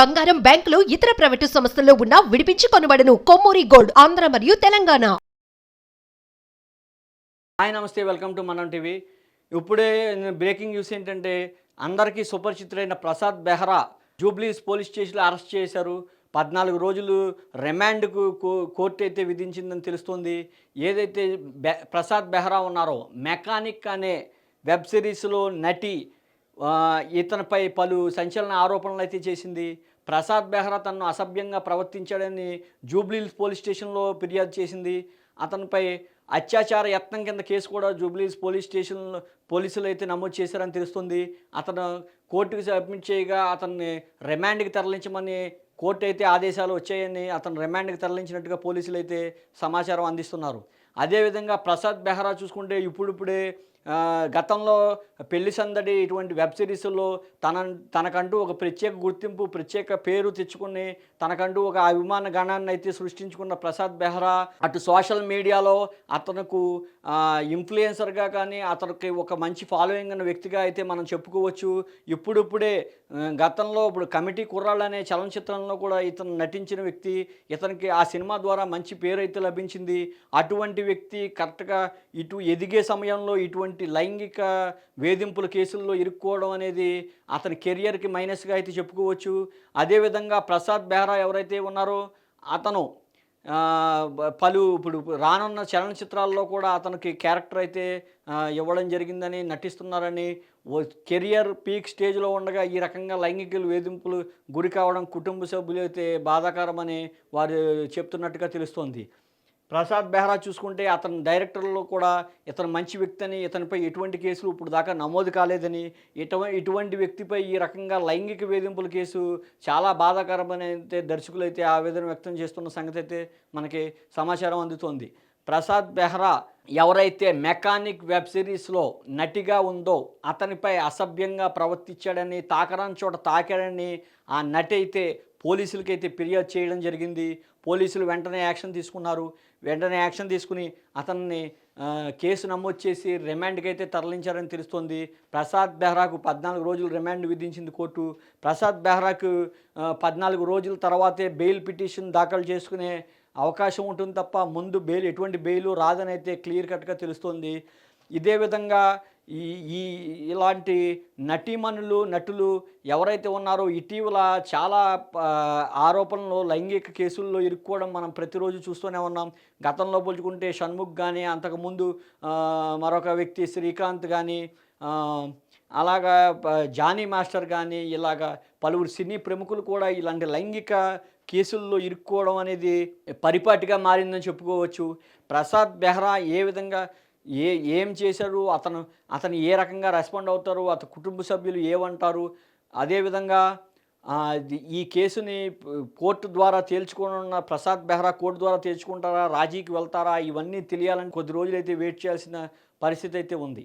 బంగారం బ్యాంకులు ఇతర ప్రైవేటు సంస్థల్లో ఉన్న విడిపించి కొనబడను. కొమ్మూరి గోల్డ్ ఆంధ్ర మరియు తెలంగాణ. హాయ్ నమస్తే వెల్కమ్ టు మనం టీవీ. ఇప్పుడే బ్రేకింగ్ న్యూస్ ఏంటంటే అందరికీ సుపరిచితుడైన ప్రసాద్ బెహ్రా జూబ్లీస్ పోలీస్ స్టేషన్లో అరెస్ట్ చేశారు. పద్నాలుగు రోజులు రిమాండ్కు కో- కోర్టు అయితే విధించిందని తెలుస్తుంది. ఏదైతే బె ప్రసాద్ బెహ్రా ఉన్నారో మెకానిక్ అనే వెబ్ సిరీస్లో నటి ఇతనిపై పలు సంచలన ఆరోపణలు అయితే చేసింది. ప్రసాద్ బెహ్రా తనను అసభ్యంగా ప్రవర్తించాడని జూబ్లీహిల్స్ పోలీస్ స్టేషన్లో ఫిర్యాదు చేసింది. అతనిపై అత్యాచార యత్నం కింద కేసు కూడా జూబ్లీహిల్స్ పోలీస్ స్టేషన్ పోలీసులు అయితే నమోదు చేశారని తెలుస్తుంది. అతను కోర్టుకు సబ్మిట్ చేయగా అతన్ని రిమాండ్కి తరలించమని కోర్టు అయితే ఆదేశాలు వచ్చాయని అతను రిమాండ్కి తరలించినట్టుగా పోలీసులు అయితే సమాచారం అందిస్తున్నారు. అదేవిధంగా ప్రసాద్ బెహ్రా చూసుకుంటే ఇప్పుడిప్పుడే గతంలో పెళ్ళి సందడి ఇటువంటి వెబ్ సిరీస్లో తన తనకంటూ ఒక ప్రత్యేక గుర్తింపు ప్రత్యేక పేరు తెచ్చుకుని తనకంటూ ఒక అభిమాన గణాన్ని అయితే సృష్టించుకున్న ప్రసాద్ బెహ్రా అటు సోషల్ మీడియాలో అతనుకు ఇన్ఫ్లుయెన్సర్గా కానీ అతనికి ఒక మంచి ఫాలోయింగ్ ఉన్న వ్యక్తిగా అయితే మనం చెప్పుకోవచ్చు. ఇప్పుడిప్పుడే గతంలో ఇప్పుడు కమిటీ కుర్రాళ్ళు అనే చలనచిత్రంలో కూడా ఇతను నటించిన వ్యక్తి ఇతనికి ఆ సినిమా ద్వారా మంచి పేరు అయితే లభించింది. అటువంటి వ్యక్తి కరెక్ట్గా ఇటు ఎదిగే సమయంలో ఇటువంటి లైంగిక వేధింపుల కేసుల్లో ఇరుక్కోవడం అనేది అతని కెరియర్కి మైనస్గా అయితే చెప్పుకోవచ్చు. అదేవిధంగా ప్రసాద్ బెహ్రా ఎవరైతే ఉన్నారో అతను పలు ఇప్పుడు రానున్న చలనచిత్రాల్లో కూడా అతనికి క్యారెక్టర్ అయితే ఇవ్వడం జరిగిందని నటిస్తున్నారని కెరియర్ పీక్ స్టేజ్లో ఉండగా ఈ రకంగా లైంగిక వేధింపులు గురి కావడం కుటుంబ సభ్యులు అయితే బాధాకరమని వారు చెప్తున్నట్టుగా తెలుస్తోంది. ప్రసాద్ బెహ్రా చూసుకుంటే అతని డైరెక్టర్లో కూడా ఇతను మంచి వ్యక్తి అని ఇతనిపై ఎటువంటి కేసులు ఇప్పుడు దాకా నమోదు కాలేదని ఇటువంటి ఇటువంటి వ్యక్తిపై ఈ రకంగా లైంగిక వేధింపుల కేసు చాలా బాధాకరమని అయితే దర్శకులు అయితే ఆవేదన వ్యక్తం చేస్తున్న సంగతి అయితే మనకి సమాచారం అందుతోంది. ప్రసాద్ బెహ్రా ఎవరైతే మెకానిక్ వెబ్ సిరీస్లో నటిగా ఉందో అతనిపై అసభ్యంగా ప్రవర్తించాడని తాకరాని చోట తాకాడని ఆ నటి అయితే పోలీసులకైతే ఫిర్యాదు చేయడం జరిగింది. పోలీసులు వెంటనే యాక్షన్ తీసుకున్నారు. వెంటనే యాక్షన్ తీసుకుని అతన్ని కేసు నమోదు చేసి రిమాండ్కి అయితే తరలించారని తెలుస్తోంది. ప్రసాద్ బెహ్రాకు పద్నాలుగు రోజులు రిమాండ్ విధించింది కోర్టు. ప్రసాద్ బెహ్రాకు పద్నాలుగు రోజుల తర్వాతే బెయిల్ పిటిషన్ దాఖలు చేసుకునే అవకాశం ఉంటుంది తప్ప ముందు బెయిల్ ఎటువంటి బెయిల్ రాదని అయితే క్లియర్ కట్గా తెలుస్తోంది. ఇదే విధంగా ఈ ఈ ఇలాంటి నటీమణులు నటులు ఎవరైతే ఉన్నారో ఇటీవల చాలా ఆరోపణలు లైంగిక కేసుల్లో ఇరుక్కోవడం మనం ప్రతిరోజు చూస్తూనే ఉన్నాం. గతంలో పోల్చుకుంటే షణ్ముఖ్ కానీ అంతకుముందు మరొక వ్యక్తి శ్రీకాంత్ కానీ అలాగా జానీ మాస్టర్ కానీ ఇలాగా పలువురు సినీ ప్రముఖులు కూడా ఇలాంటి లైంగిక కేసుల్లో ఇరుక్కోవడం అనేది పరిపాటిగా మారిందని చెప్పుకోవచ్చు. ప్రసాద్ బెహ్రా ఏ విధంగా ఏ ఏం చేశారు అతను అతను ఏ రకంగా రెస్పాండ్ అవుతారు? అతని కుటుంబ సభ్యులు ఏమంటారు? అదేవిధంగా ఈ కేసుని కోర్టు ద్వారా తేల్చుకోనున్న ప్రసాద్ బెహ్రా కోర్టు ద్వారా తేల్చుకుంటారా? రాజీకి వెళ్తారా? ఇవన్నీ తెలియాలని కొద్ది రోజులైతే వెయిట్ చేయాల్సిన పరిస్థితి అయితే ఉంది.